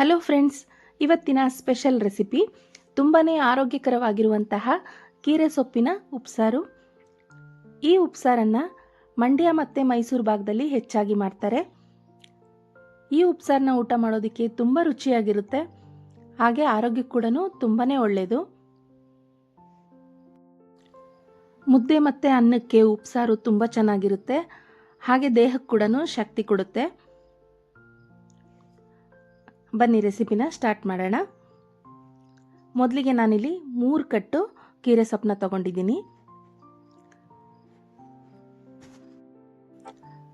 Hello friends, ಇವತ್ತಿನ special recipe ತುಂಬಾ ಆರೋಗ್ಯಕರವಾಗಿರುವಂತಹ ಕೀರೆ ಸೊಪ್ಪಿನ ಉಪ್ಸಾರು. ಈ ಉಪ್ಸಾರನ್ನು ಮಂಡ್ಯ ಮತ್ತು ಮೈಸೂರು ಭಾಗದಲ್ಲಿ ಹೆಚ್ಚಾಗಿ ಮಾಡ್ತಾರೆ. ಈ ಉಪ್ಸಾರನ್ನ ಊಟ ಮಾಡೋದಕ್ಕೆ ತುಂಬ ರುಚಿಯಾಗಿರುತ್ತೆ. ಹಾಗೆ ಆರೋಗ್ಯಕ್ಕೆ ಕೂಡ ತುಂಬಾ ಒಳ್ಳೆಯದು ಮುದ್ದೆ ಮತ್ತು ಅನ್ನಕ್ಕೆ ಉಪ್ಸಾರು ತುಂಬ ಚೆನ್ನಾಗಿರುತ್ತೆ. ಹಾಗೆ ದೇಹಕ್ಕೆ ಕೂಡ ಶಕ್ತಿ ಕೊಡುತ್ತೆ. ಬನ್ನಿ ರೆಸಿಪಿನ ಸ್ಟಾರ್ಟ್ ಮಾಡೋಣ. ಮೊದಲಿಗೆ ನಾನಿಲ್ಲಿ ಮೂರು ಕಟ್ಟು ಕೀರೆ ಸೊಪ್ಪನ್ನ ತಗೊಂಡಿದ್ದೀನಿ.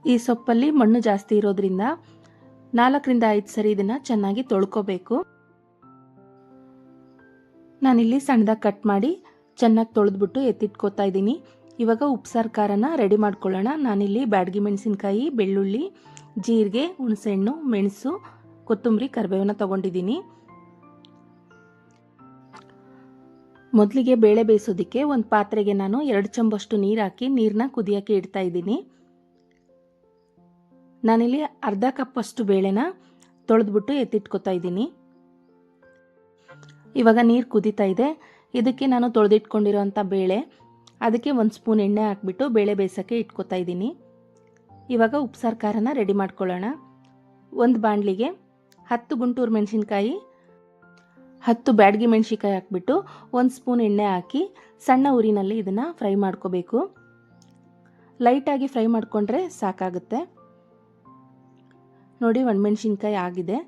ಈ ಸೊಪ್ಪಲ್ಲಿ ಮಣ್ಣು ಜಾಸ್ತಿ ಇರೋದ್ರಿಂದ ನಾಲ್ಕರಿಂದ ಐದು ಸರಿ ಇದನ್ನು ಚೆನ್ನಾಗಿ ತೊಳ್ಕೊಬೇಕು. ನಾನಿಲ್ಲಿ ಸಣ್ಣದಾಗಿ ಕಟ್ ಮಾಡಿ ಚೆನ್ನಾಗಿ ತೊಳೆದ್ಬಿಟ್ಟು ಎತ್ತಿಟ್ಕೋತಾ ಇದ್ದೀನಿ. ಇವಾಗ ಉಪ್ಸಾರು ಖಾರನ ರೆಡಿ ಮಾಡ್ಕೊಳ್ಳೋಣ. ನಾನಿಲ್ಲಿ ಬ್ಯಾಡಗಿ ಮೆಣಸಿನ್ಕಾಯಿ, ಬೆಳ್ಳುಳ್ಳಿ, ಜೀರಿಗೆ, ಹುಣಸೆಹಣ್ಣು, ಮೆಣಸು ಕೊತ್ತಂಬರಿ ಕರಿಬೇವನ್ನ ತಗೊಂಡಿದ್ದೀನಿ. ಮೊದಲಿಗೆ ಬೇಳೆ ಬೇಯಿಸೋದಕ್ಕೆ ಒಂದು ಪಾತ್ರೆಗೆ ನಾನು ಎರಡು ಚಂಬಷ್ಟು ನೀರು ಹಾಕಿ ನೀರನ್ನ ಕುದಿಯೋಕ್ಕೆ ಇಡ್ತಾ ಇದ್ದೀನಿ. ನಾನಿಲ್ಲಿ ಅರ್ಧ ಕಪ್ಪಷ್ಟು ಬೇಳೆನ ತೊಳೆದ್ಬಿಟ್ಟು ಎತ್ತಿಟ್ಕೊತಾ ಇದ್ದೀನಿ. ಇವಾಗ ನೀರು ಕುದೀತಾ ಇದೆ. ಇದಕ್ಕೆ ನಾನು ತೊಳೆದಿಟ್ಕೊಂಡಿರೋಂಥ ಬೇಳೆ, ಅದಕ್ಕೆ ಒಂದು ಸ್ಪೂನ್ ಎಣ್ಣೆ ಹಾಕ್ಬಿಟ್ಟು ಬೇಳೆ ಬೇಯಿಸೋಕ್ಕೆ ಇಟ್ಕೊತಾ ಇದ್ದೀನಿ. ಇವಾಗ ಉಪ್ಸಾರು ಖಾರನ ರೆಡಿ ಮಾಡ್ಕೊಳ್ಳೋಣ. ಒಂದು ಬಾಣಲಿಗೆ ಹತ್ತು ಗುಂಟೂರು ಮೆಣಸಿನ್ಕಾಯಿ, ಹತ್ತು ಬ್ಯಾಡಗಿ ಮೆಣಸಿನ್ಕಾಯಿ ಹಾಕ್ಬಿಟ್ಟು ಒಂದು ಸ್ಪೂನ್ ಎಣ್ಣೆ ಹಾಕಿ ಸಣ್ಣ ಉರಿನಲ್ಲಿ ಇದನ್ನು ಫ್ರೈ ಮಾಡ್ಕೋಬೇಕು. ಲೈಟಾಗಿ ಫ್ರೈ ಮಾಡಿಕೊಂಡ್ರೆ ಸಾಕಾಗುತ್ತೆ. ನೋಡಿ ಒಣಮೆಣ್ಸಿನ್ಕಾಯಿ ಆಗಿದೆ.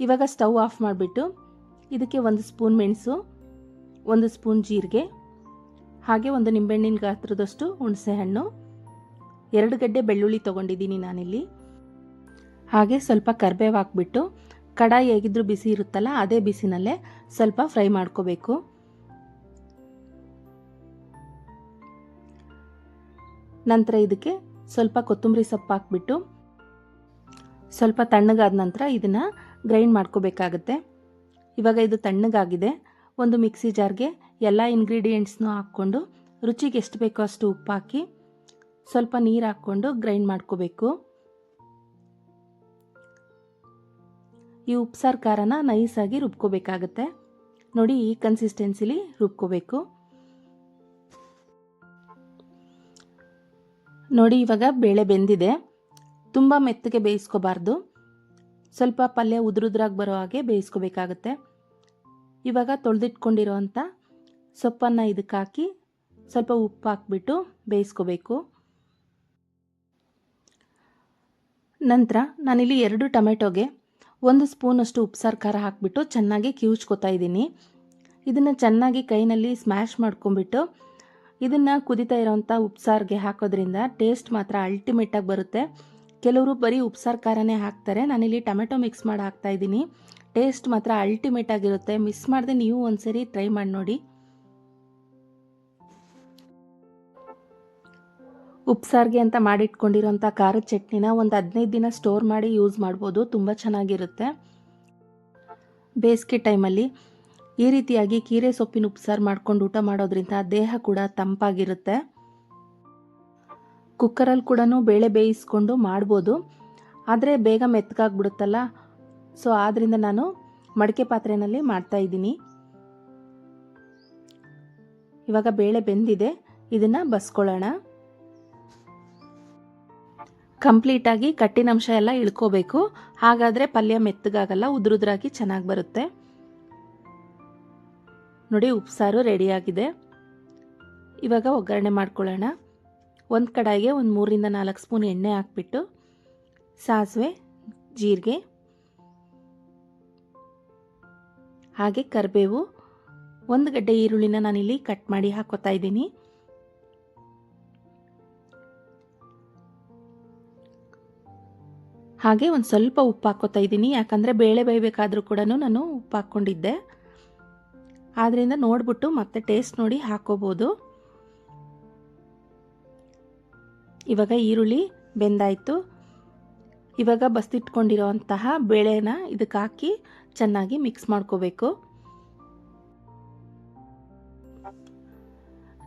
ಇವಾಗ ಸ್ಟವ್ ಆಫ್ ಮಾಡಿಬಿಟ್ಟು ಇದಕ್ಕೆ ಒಂದು ಸ್ಪೂನ್ ಮೆಣಸು, ಒಂದು ಸ್ಪೂನ್ ಜೀರಿಗೆ, ಹಾಗೆ ಒಂದು ನಿಂಬೆಹಣ್ಣಿನ ಗಾತ್ರದಷ್ಟು ಹುಣಸೆ ಹಣ್ಣು ಎರಡು ಗಡ್ಡೆ ಬೆಳ್ಳುಳ್ಳಿ ತೊಗೊಂಡಿದ್ದೀನಿ ನಾನಿಲ್ಲಿ. ಹಾಗೆ ಸ್ವಲ್ಪ ಕರ್ಬೇವು ಹಾಕ್ಬಿಟ್ಟು ಕಡಾಯಿ ಹೇಗಿದ್ರೂ ಬಿಸಿ ಇರುತ್ತಲ್ಲ ಅದೇ ಬಿಸಿನಲ್ಲೇ ಸ್ವಲ್ಪ ಫ್ರೈ ಮಾಡ್ಕೋಬೇಕು. ನಂತರ ಇದಕ್ಕೆ ಸ್ವಲ್ಪ ಕೊತ್ತಂಬರಿ ಸೊಪ್ಪು ಹಾಕ್ಬಿಟ್ಟು ಸ್ವಲ್ಪ ತಣ್ಣಗಾದ ನಂತರ ಇದನ್ನು ಗ್ರೈಂಡ್ ಮಾಡ್ಕೋಬೇಕಾಗತ್ತೆ. ಇವಾಗ ಇದು ತಣ್ಣಗಾಗಿದೆ. ಒಂದು ಮಿಕ್ಸಿ ಜಾರ್ಗೆ ಎಲ್ಲ ಇಂಗ್ರೀಡಿಯೆಂಟ್ಸ್ನೂ ಹಾಕ್ಕೊಂಡು ರುಚಿಗೆ ಎಷ್ಟು ಬೇಕೋ ಅಷ್ಟು ಉಪ್ಪು ಹಾಕಿ ಸ್ವಲ್ಪ ನೀರು ಹಾಕ್ಕೊಂಡು ಗ್ರೈಂಡ್ ಮಾಡ್ಕೋಬೇಕು. ಈ ಉಪ್ಸಾರು ಖಾರನ ನೈಸಾಗಿ ರುಬ್ಕೋಬೇಕಾಗತ್ತೆ. ನೋಡಿ ಈ ಕನ್ಸಿಸ್ಟೆನ್ಸಿಲಿ ರುಬ್ಕೋಬೇಕು. ನೋಡಿ ಇವಾಗ ಬೇಳೆ ಬೆಂದಿದೆ. ತುಂಬ ಮೆತ್ತಗೆ ಬೇಯಿಸ್ಕೋಬಾರ್ದು. ಸ್ವಲ್ಪ ಪಲ್ಯ ಉದುರುದ್ರಾಗಿ ಬರೋ ಹಾಗೆ ಬೇಯಿಸ್ಕೋಬೇಕಾಗತ್ತೆ. ಇವಾಗ ತೊಳೆದಿಟ್ಕೊಂಡಿರೋವಂಥ ಸೊಪ್ಪನ್ನು ಇದಕ್ಕೆ ಹಾಕಿ ಸ್ವಲ್ಪ ಉಪ್ಪು ಹಾಕ್ಬಿಟ್ಟು ಬೇಯಿಸ್ಕೋಬೇಕು. ನಂತರ ನಾನಿಲ್ಲಿ ಎರಡು ಟೊಮೆಟೊಗೆ ಒಂದು ಸ್ಪೂನಷ್ಟು ಉಪ್ಸಾರು ಖಾರ ಹಾಕಿಬಿಟ್ಟು ಚೆನ್ನಾಗಿ ಕಿವುಚ್ಕೋತಾ ಇದ್ದೀನಿ. ಇದನ್ನು ಚೆನ್ನಾಗಿ ಕೈನಲ್ಲಿ ಸ್ಮ್ಯಾಶ್ ಮಾಡ್ಕೊಂಬಿಟ್ಟು ಇದನ್ನು ಕುದಿತಾ ಇರೋವಂಥ ಉಪ್ಸಾರಿಗೆ ಹಾಕೋದ್ರಿಂದ ಟೇಸ್ಟ್ ಮಾತ್ರ ಅಲ್ಟಿಮೇಟಾಗಿ ಬರುತ್ತೆ. ಕೆಲವರು ಬರೀ ಉಪ್ಸಾರು ಖಾರನೇ ಹಾಕ್ತಾರೆ. ನಾನಿಲ್ಲಿ ಟೊಮೆಟೊ ಮಿಕ್ಸ್ ಮಾಡಿ ಹಾಕ್ತಾಯಿದ್ದೀನಿ ಟೇಸ್ಟ್ ಮಾತ್ರ ಅಲ್ಟಿಮೇಟಾಗಿರುತ್ತೆ ಮಿಸ್ ಮಾಡಿದೆ ನೀವು ಒಂದ್ಸರಿ ಟ್ರೈ ಮಾಡಿ ನೋಡಿ. ಉಪ್ಸಾರಿಗೆ ಅಂತ ಮಾಡಿಟ್ಕೊಂಡಿರೋಂಥ ಖಾರದ ಚಟ್ನಿನ ಒಂದು ಹದಿನೈದು ದಿನ ಸ್ಟೋರ್ ಮಾಡಿ ಯೂಸ್ ಮಾಡ್ಬೋದು, ತುಂಬ ಚೆನ್ನಾಗಿರುತ್ತೆ. ಬೇಸಿಗೆ ಟೈಮಲ್ಲಿ ಈ ರೀತಿಯಾಗಿ ಕೀರೆ ಸೊಪ್ಪಿನ ಉಪ್ಸಾರು ಮಾಡ್ಕೊಂಡು ಊಟ ಮಾಡೋದ್ರಿಂದ ದೇಹ ಕೂಡ ತಂಪಾಗಿರುತ್ತೆ. ಕುಕ್ಕರಲ್ಲಿ ಕೂಡ ಬೇಳೆ ಬೇಯಿಸ್ಕೊಂಡು ಮಾಡ್ಬೋದು. ಆದರೆ ಬೇಗ ಮೆತ್ತಗಾಗ್ಬಿಡುತ್ತಲ್ಲ ಸೊ ಆದ್ದರಿಂದ ನಾನು ಮಡಿಕೆ ಪಾತ್ರೆಯಲ್ಲಿ ಮಾಡ್ತಾ ಇದ್ದೀನಿ. ಇವಾಗ ಬೇಳೆ ಬೆಂದಿದೆ, ಇದನ್ನು ಬಸ್ಕೊಳ್ಳೋಣ. ಕಂಪ್ಲೀಟಾಗಿ ಕಟ್ಟಿನಂಶ ಎಲ್ಲ ಇಳ್ಕೋಬೇಕು. ಹಾಗಾದರೆ ಪಲ್ಯ ಮೆತ್ತಗಾಗಲ್ಲ, ಉದುರುದ್ರಾಗಿ ಚೆನ್ನಾಗಿ ಬರುತ್ತೆ. ನೋಡಿ, ಉಪ್ಸಾರು ರೆಡಿಯಾಗಿದೆ ಇವಾಗ ಒಗ್ಗರಣೆ ಮಾಡ್ಕೊಳ್ಳೋಣ. ಒಂದು ಕಡಾಯಿಗೆ ಒಂದು ಮೂರಿಂದ ನಾಲ್ಕು ಸ್ಪೂನ್ ಎಣ್ಣೆ ಹಾಕ್ಬಿಟ್ಟು, ಸಾಸಿವೆ, ಜೀರಿಗೆ, ಹಾಗೆ ಕರಿಬೇವು, ಒಂದು ಗಡ್ಡೆ ಈರುಳ್ಳಿನ ನಾನಿಲ್ಲಿ ಕಟ್ ಮಾಡಿ ಹಾಕೋತಾ ಇದ್ದೀನಿ. ಹಾಗೆ ಒಂದು ಸ್ವಲ್ಪ ಉಪ್ಪು ಹಾಕೋತಾ ಇದ್ದೀನಿ. ಯಾಕಂದರೆ ಬೇಳೆ ಬೇಯಬೇಕಾದ್ರೂ ಕೂಡ ನಾನು ಉಪ್ಪು ಹಾಕ್ಕೊಂಡಿದ್ದೆ. ಆದ್ದರಿಂದ ನೋಡ್ಬಿಟ್ಟು ಮತ್ತೆ ಟೇಸ್ಟ್ ನೋಡಿ ಹಾಕೋಬೋದು ಇವಾಗ ಈರುಳ್ಳಿ ಬೆಂದಾಯಿತು. ಇವಾಗ ಬಸ್ತಿಟ್ಕೊಂಡಿರೋಂತಹ ಬೇಳೆನ ಇದಕ್ಕೆ ಹಾಕಿ ಚೆನ್ನಾಗಿ ಮಿಕ್ಸ್ ಮಾಡ್ಕೋಬೇಕು.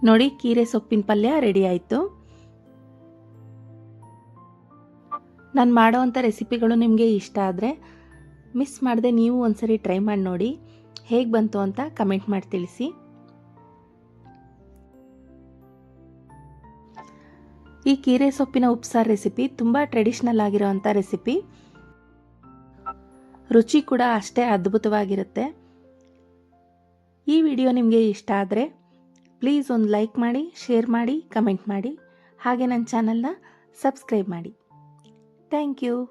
ನೋಡಿ, ಕೀರೆ ಸೊಪ್ಪಿನ ಪಲ್ಯ ರೆಡಿ ಆಯಿತು. ನಾನು ಮಾಡೋವಂಥ ರೆಸಿಪಿಗಳು ನಿಮಗೆ ಇಷ್ಟ ಆದರೆ ಮಿಸ್ ಮಾಡದೆ ನೀವು ಒಂದ್ಸರಿ ಟ್ರೈ ಮಾಡಿ ನೋಡಿ. ಹೇಗೆ ಬಂತು ಅಂತ ಕಮೆಂಟ್ ಮಾಡಿ ತಿಳಿಸಿ. ಈ ಕೀರೆ ಸೊಪ್ಪಿನ ಉಪ್ಸಾರು ರೆಸಿಪಿ ತುಂಬ ಟ್ರೆಡಿಷ್ನಲ್ ಆಗಿರೋವಂಥ ರೆಸಿಪಿ. ರುಚಿ ಕೂಡ ಅಷ್ಟೇ ಅದ್ಭುತವಾಗಿರುತ್ತೆ. ಈ ವಿಡಿಯೋ ನಿಮಗೆ ಇಷ್ಟ ಆದರೆ ಪ್ಲೀಸ್ ಒಂದು ಲೈಕ್ ಮಾಡಿ, ಶೇರ್ ಮಾಡಿ, ಕಮೆಂಟ್ ಮಾಡಿ. ಹಾಗೆ ನನ್ನ ಚಾನಲ್ನ ಸಬ್ಸ್ಕ್ರೈಬ್ ಮಾಡಿ. Thank you.